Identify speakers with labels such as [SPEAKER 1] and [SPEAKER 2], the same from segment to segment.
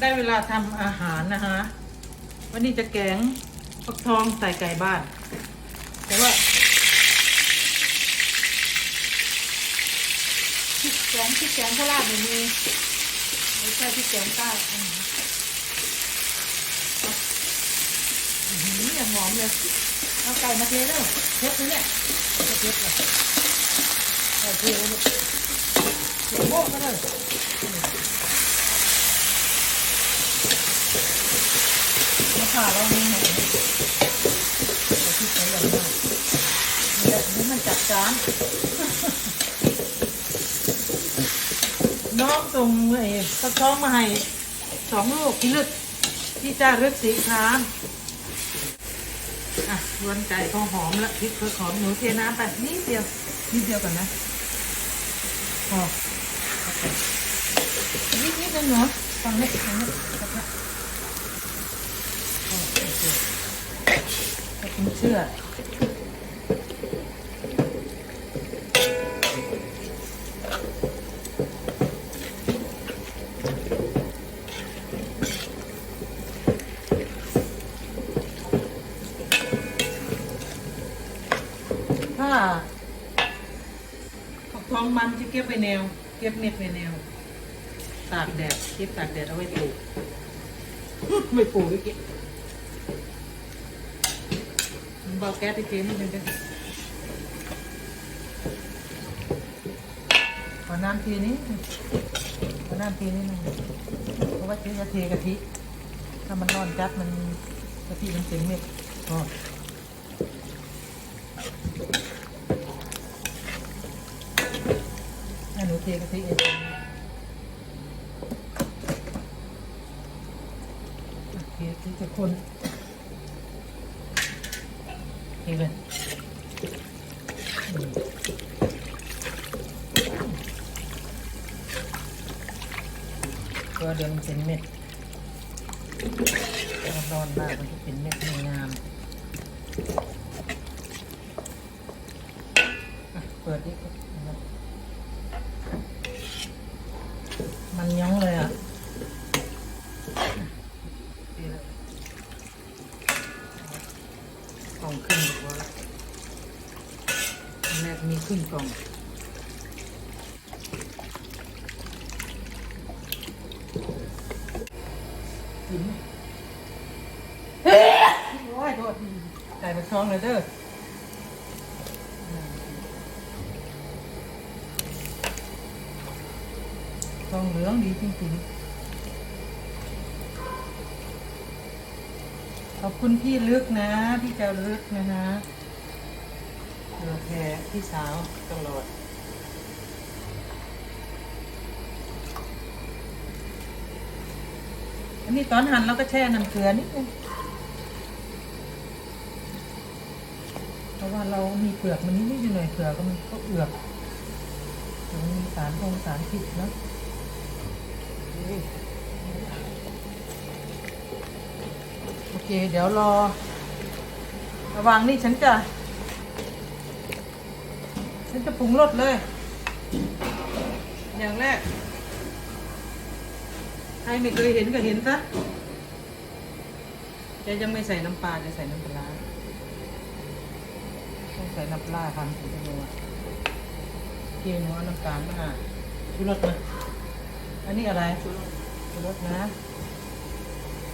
[SPEAKER 1] ได้เวลาทำอาหารนะคะ วันนี้จะแกงฟักทองใส่ไก่บ้าน แต่ว่าพริกแกงพริกแกงโคราชไม่มีไม่ใช่พริกแกงใต้อืมอื้อหืออย่างหอมเลยเอาไก่มาเทแล้วเทปเนี่ยเทปเลยไก่เทเลยเทโม่ก็เลย มาผ่าเรามีหน่อยเอาที่ใช้อย่างมากนี่แหละนี่มันจัดจานน้องส่งไอ้ตะท้องมาให้สองลูกที่ลึกที่จะรึกสีครามอะรวนไก่พอหอมล้วพริกเพอหอมหนูเทน้ำไปนิดเดียวนิดเดียวก่อนนะพอนิดนิดนึงเนาะฟังนี่ฟังนี่รับนะโอเคให้คุณ เชื่อถ้าผักทองมันจะเก็บไว้แนว เก็บเม็ดไว้แนว ตากแดดเก็บตากแดดเอาไว้ปลูก ไม่ปลูกไว้เก็บ เบาแก๊สไปเกมนิดนึงกันขอน้ำทีนี้ขอน้ำทีนี้นึงเพราะว่าจะเทกะทิ ถ้ามันร้อนจัดมันกะทิมันเต็มเม็ดก็ให้หนูเทกะทิเองโอเคที่จะคน เทเลยอืมตัวเดียวมันเป็นเม็ดร้อนมากมันจะเป็นเม็ดไม่งามเปิดดิครับมันย้องเลยอะดีแล้วกล่องขึ้นบอกว่าอัน แรกมีขึ้นกล่องกินโอ้ยโทษไก่มาท้องเลยเด้อทองเหลืองดีจริงๆ ขอบคุณพี่ลึกนะ พี่เจ้าลึกนะฮะ เราแพ้พี่สาวตลอดอันนี้ตอนหั่นเราก็แช่น้ำเกลือนิดนึงเพราะว่าเรามีเปลือกมันนิดนิดหน่อยเปลือกก็มันก็เอือกมันมีสารองสารพิษเนอะโอเค เดี๋ยวรอ ระวังนี่ฉันจะ ฉันจะปรุงรสเลย อย่างแรก ใครไม่เคยเห็นก็เห็นซะจะยังไม่ใส่น้ำปลาจะใส่น้ำปลาต้องใส่น้ำปลาทำถึงจะนัวเคี่ยวนัวน้ำตาลมาชูรสนะอันนี้อะไรชูรสนะ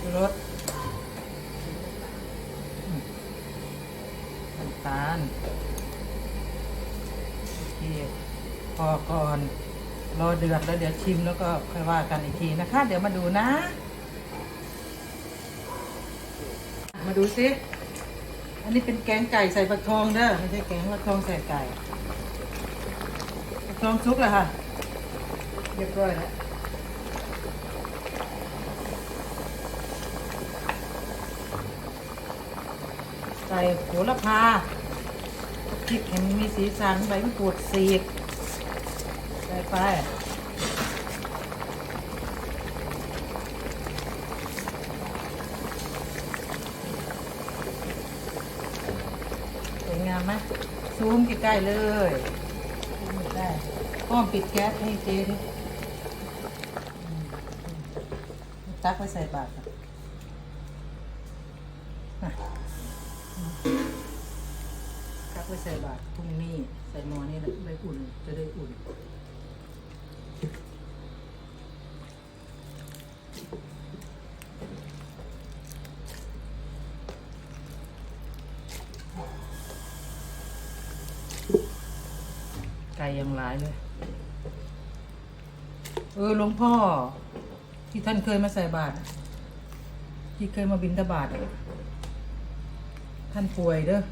[SPEAKER 1] ชูรสน้ำตาล โอเคพอก่อนรอเดือดแล้วเดี๋ยวชิมแล้วก็ค่อยว่ากันอีกทีนะคะ เดี๋ยวมาดูนะ มาดูซิอันนี้เป็นแกงไก่ใส่ผักทองเด้อไม่ใช่แกงผักทองใส่ไก่ผักทองซุกแล้วค่ะเรียบร้อยแล้วใส่โหระพา พริกให้มันมีสีสันใบมะกรูดสีกใส่ไปสวยงามไหมซูมใกล้ๆเลยซูมใกล้อ้อมปิดแก๊สให้เจ๊ดิตักไปใส่บาตรอะ ไปใส่บาตรพรุ่งนี้ใส่หม้อนี่แหละไว้อุ่นจะได้อุ่น ไก่ยังหลายเลย เออหลวงพ่อ ที่ท่านเคยมาใส่บาตรที่เคยมาบิณฑบาตอะท่านป่วยเด้อ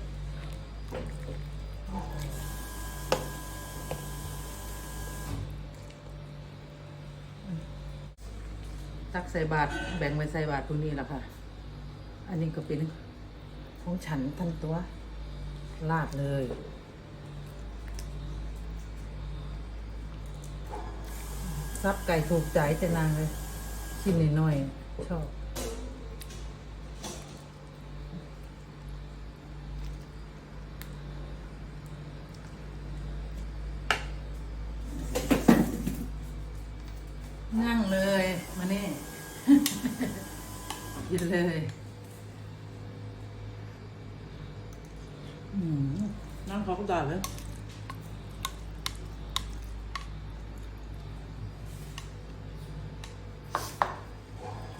[SPEAKER 1] ตักใส่บาตรแบ่งไว้ใส่บาตรพวกนี้แหละค่ะ อันนี้ก็เป็นของฉันท่านตัวลาดเลยซับไก่ถูกใจจะนางเลย ชิ้นน้อยๆชอบ นั่งเลยมานี่กินเลยนั่งเขาก็ด่าเลย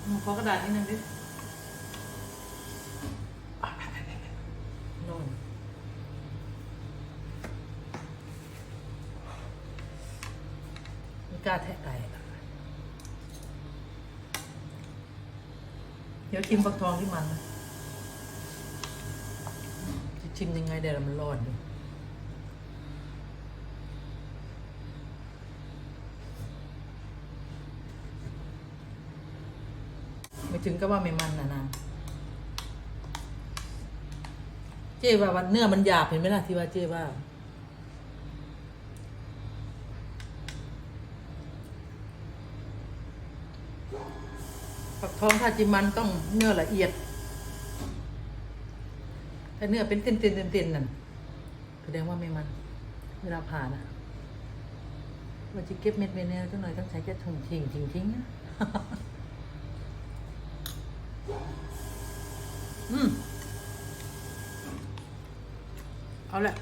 [SPEAKER 1] หนูขอกระดาษนิดนึงดิน่นไม่กล้าแทะไก่อะเดี๋ยวชิมฟักทองที่มันนะจะชิมยังไงเดี๋ยวมันรอนอยู่ไม่ถึงก็ว่าไม่มันนะนางเจ๊ว่าวันเนื้อมันหยาบเห็นไหมล่ะที่ว่าเจ๊ว่า ฝักทองทาจิมันต้องเนื้อละเอียด ถ้าเนื้อเป็นเต้นๆเต้นๆนั่นแสดงว่าไม่มัน เวลาผ่านอะเราจะเก็บเม็ดเมเนลจังหน่อยต้องใช้แค่ถุงทิ้งทิ้งทิ้งนะอืม เอาละ